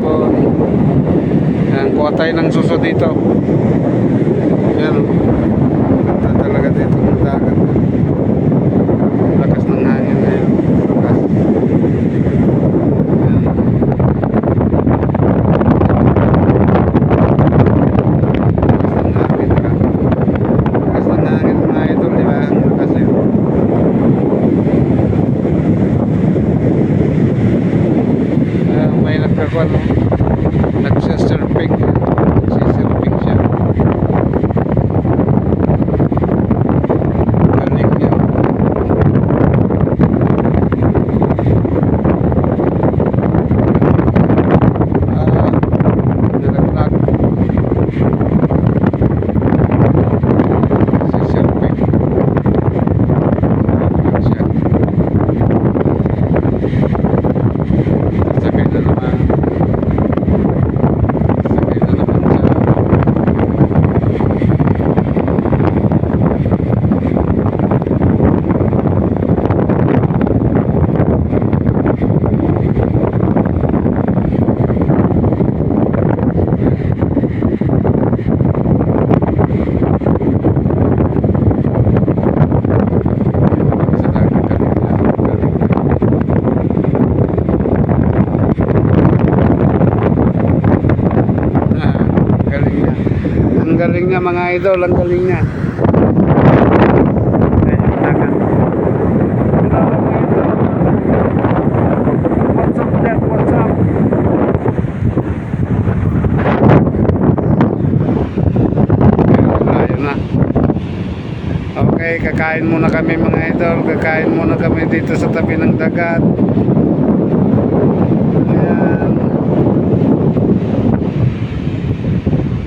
hapon. Yan, kuha tayo ng suso dito. Yan. oh. Ganda talaga dito ng dagat. Lakas ng hangin ngayon. Lakas. Yan. Lakas ng hangin ng yun. May nagkakuan no? Leicester pig galing niya mga idol, ang galing na, na. Okay, kakain muna kami mga idol. Kakain muna kami dito sa tabi ng dagat. Ayan.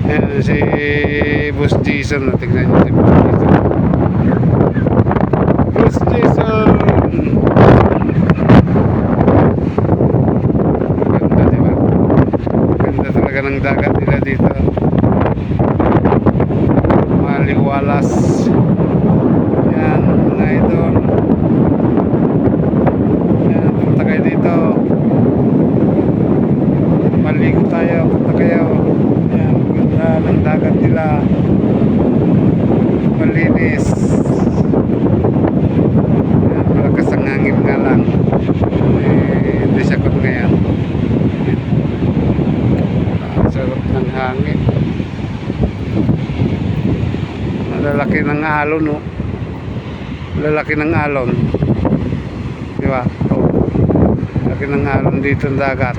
Ayan si Boss Jason. Tignan niyo si Boss Jason. Boss Jason! Ganda, di ba? Ganda talaga ng dagat nila dito. Maliwalas. Yan, mga idol. Yan, punta kayo dito. Maligo tayo, punta kayo. Yan, ganda ng dagat nila. Malinis. Malakas ang hangin nga lang. Eh, hindi siya kung ngayon. Ang sarap ng hangin. Malalaki ng alon, no? Lalaki ng alon. Di ba? Oh. Laki ng alon dito ng dagat.